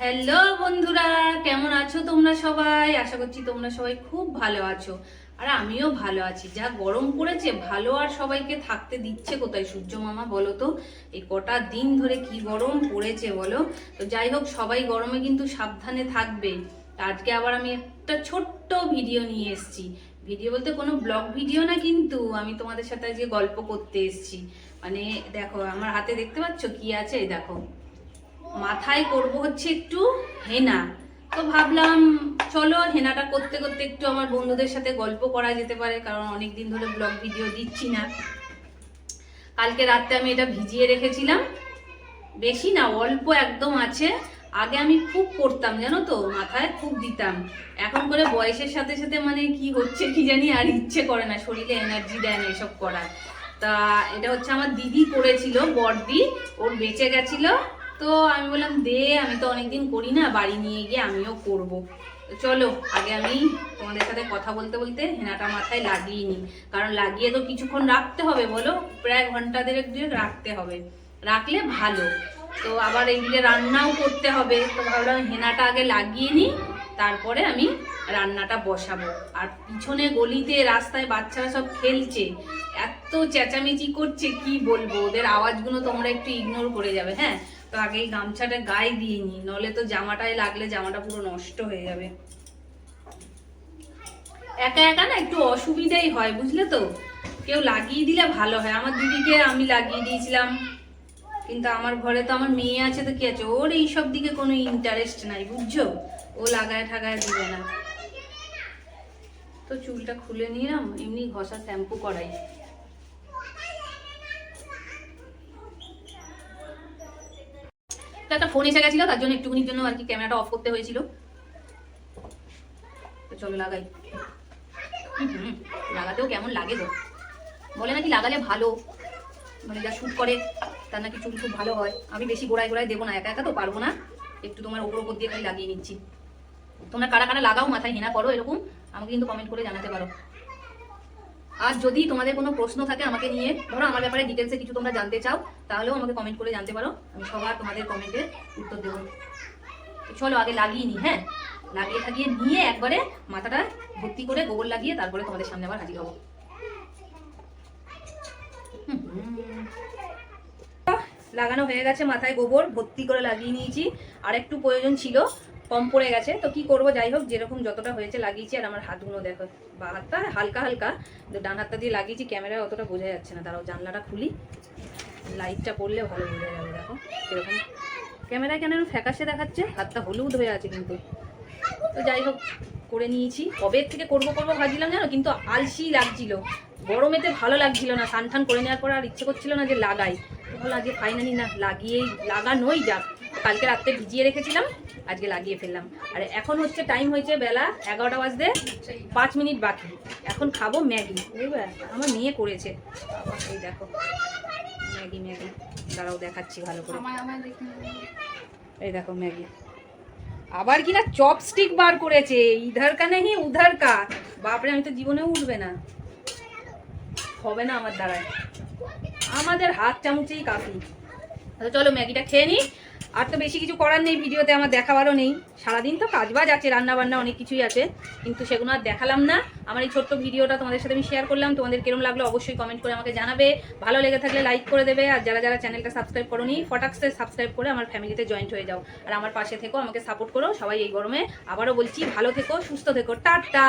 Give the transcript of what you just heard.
Hello বন্ধুরা, কেমন আছো তোমরা সবাই? আশা করছি তোমরা সবাই খুব ভালো আছো। আর আমিও ভালো আছি। যা গরম পড়েছে, ভালো আর সবাইকে থাকতে দিচ্ছে কোথায় সূর্য মামা, বলো তো? এই কটা দিন ধরে কি গরম পড়েছে, বলো? তো যাই হোক, সবাই গরমে কিন্তু সাবধানে থাকবে। আজকে আবার আমি একটা ছোট্ট ভিডিও নিয়ে এসেছি। ভিডিও বলতে কোনো ব্লগ ভিডিও না কিন্তু আমি তোমাদের সাথে আজকে গল্প করতে এসেছি। মানে দেখো, আমার হাতে দেখতে পাচ্ছ কি আছে? দেখো। মাথায় করব হচ্ছে একটু হেনা। তো ভাবলাম, চলো হেনাটা করতে করতে একটু আমার বন্ধুদের সাথে গল্প করা যেতে পারে, কারণ অনেক দিন ধরে ব্লগ ভিডিও দিচ্ছি না। কালকে রাতে আমি এটা ভিজিয়ে রেখেছিলাম। বেশি না, অল্প একদম আছে। আগে আমি খুব করতাম, জানো তো? মাথায় খুব দিতাম। এখন করে বয়সের সাথে সাথে মানে কি হচ্ছে কি জানি আর ইচ্ছে করে না, শরীরে এনার্জি দেয় না এসব করার। তা এটা হচ্ছে আমার দিদি করেছিল, বড়দি। ওর বেঁচে গেছিল। তো আমি বললাম, দে, আমি তো অনেকদিন করি না, বাড়ি নিয়ে গিয়ে আমিও করব। তো চলো, আগে আমি তোমাদের সাথে কথা বলতে বলতে হেনাটা মাথায় লাগিয়ে নিই। কারণ লাগিয়ে তো কিছুক্ষণ রাখতে হবে, বলো? প্রায় ঘণ্টা দেড়েক দুয়েক রাখতে হবে। রাখলে ভালো। তো আবার এইদিকে রান্নাও করতে হবে। তো ভাবলাম হেনাটা আগে লাগিয়ে নিই, তারপরে আমি রান্নাটা বসাবো। আর পিছনে গলিতে, রাস্তায় বাচ্চারা সব খেলছে। এত চেঁচামেচি করছে, কি বলব? ওদের আওয়াজগুলো তোমরা একটু ইগনোর করে যাবে হ্যাঁ? তো আগে এই গামছাটা গায়ে দিয়ে নি নলে তো জামাটায় লাগলে জামাটা পুরো নষ্ট হয়ে যাবে। একা একা না একটু অসুবিধাই হয়, বুঝলে তো? কেউ লাগিয়ে দিলে ভালো হয়। আমার দিদিকে আমি লাগিয়ে দিয়েছিলাম, কিন্তু আমার ঘরে তো আমার মেয়ে আছে তো কি আছে? ওর এইসব দিকে কোনো ইন্টারেস্ট নাই, বুঝছ? ও লাগায় ঠাগায় দিবে না। তো চুলটা খুলে নিলাম, এমনি ঘষা শ্যাম্পু করাই। তো একটা ফোন এসে গেছিল, তার জন্য একটুখানির জন্য আর কি ক্যামেরাটা অফ করতে হয়েছিল। তো চলো লাগাই। লাগাতেও কেমন লাগে গো। বলে নাকি লাগালে ভালো। মানে যা শ্যুট করে, তার নাকি চুল খুব ভালো হয়। আমি বেশি গোড়ায় গোড়ায় দেবো না, একা একা তো পারব না। একটু তোমার ওপর ওপর দিয়ে লাগিয়ে নিচ্ছি। তোমরা কারা কারা লাগাও, মাথায় হেনা করো এরকম, আমাকে কিন্তু কমেন্ট করে জানাতে পারো। আর যদি তোমাদের কোনো প্রশ্ন থাকে আমাকে নিয়ে, ধরো আমার ব্যাপারে ডিটেলসে কিছু তোমরা জানতে চাও, তাহলেও আমাকে কমেন্ট করে জানতে পারো। আমি সবার তোমাদের কমেন্টের উত্তর দেবো। চলো আগে লাগিয়ে নিই হ্যাঁ? লাগিয়ে থাকিয়ে নিয়ে একবারে মাথাটা ভর্তি করে গোবর লাগিয়ে তারপরে তোমাদের সামনে আবার হাজির হব। লাগানো হয়ে গেছে মাথায় গোবর, ভর্তি করে লাগিয়ে নিয়েছি। আর একটু প্রয়োজন ছিল। কম পড়ে গেছে, তো কি করব? যাই হোক, যেরকম যতটা হয়েছে লাগিয়েছি, আর আমার হাতগুলো দেখো, বা হাতটা হালকা হালকা ডান হাতটা দিয়ে লাগিয়েছি, ক্যামেরায় অতটা বোঝা যাচ্ছে না, তারাও জানলাটা খুলি। লাইটটা পড়লে ভালো বোঝা যাবে, দেখো এরকম ক্যামেরায় কেন ফ্যাকাশে দেখাচ্ছে, হাতটা হলুদ হয়ে আছে কিন্তু। তো যাই হোক, করে নিয়েছি। কবে থেকে করব করব ভাবছিলাম জানো, কিন্তু আলসি লাগছিল। গরমেতে ভালো লাগছিল না টান করে নেওয়ার পর আর ইচ্ছে করছিল না যে লাগাই। ভাবলাম আজকে ফাইনালি না, লাগিয়েই, লাগানোই যাক। কালকে রাত্রে ভিজিয়ে রেখেছিলাম আজকে লাগিয়ে ফেললাম। আর এখন হচ্ছে টাইম হয়েছে বেলা এগারোটা বাজতে পাঁচ মিনিট বাকি। এখন খাব ম্যাগি। বুঝবে আমার মেয়ে করেছে। এই দেখো। Maggi Maggi. দাঁড়াও দেখাচ্ছি ভালো করে। এই দেখো ম্যাগি। আবার কিনা চপস্টিক বার করেছে। ইধার কা নেই উধার কা। বাপরে আমি তো জীবনেও উঠবে না। হবে না আমার দ্বারায়। আমাদের হাত চামচেই কাফি। তো চলো ম্যাগিটা খেয়ে নিই আর তো বেশি কিছু করার নেই, ভিডিওতে আমার দেখাবারও নেই। সারাদিন তো কাজবাজ আছে রান্না বান্না অনেক কিছুই আছে, কিন্তু সেগুলো আর দেখালাম না। আমার এই ছোট্ট ভিডিওটা তোমাদের সাথে আমি শেয়ার করলাম। তোমাদের কিরম লাগল অবশ্যই কমেন্ট করে আমাকে জানাবে। ভালো লেগে থাকলে লাইক করে দেবে। আর যারা যারা চ্যানেলটা সাবস্ক্রাইব করো নি ফটাক্সে সাবস্ক্রাইব করে আমার ফ্যামিলিতে জয়েন্ট হয়ে যাও। আর আমার পাশে থেকো, আমাকে সাপোর্ট করো। সবাই এই গরমে আবারও বলছি, ভালো থেকো, সুস্থ থেকো। টাটা!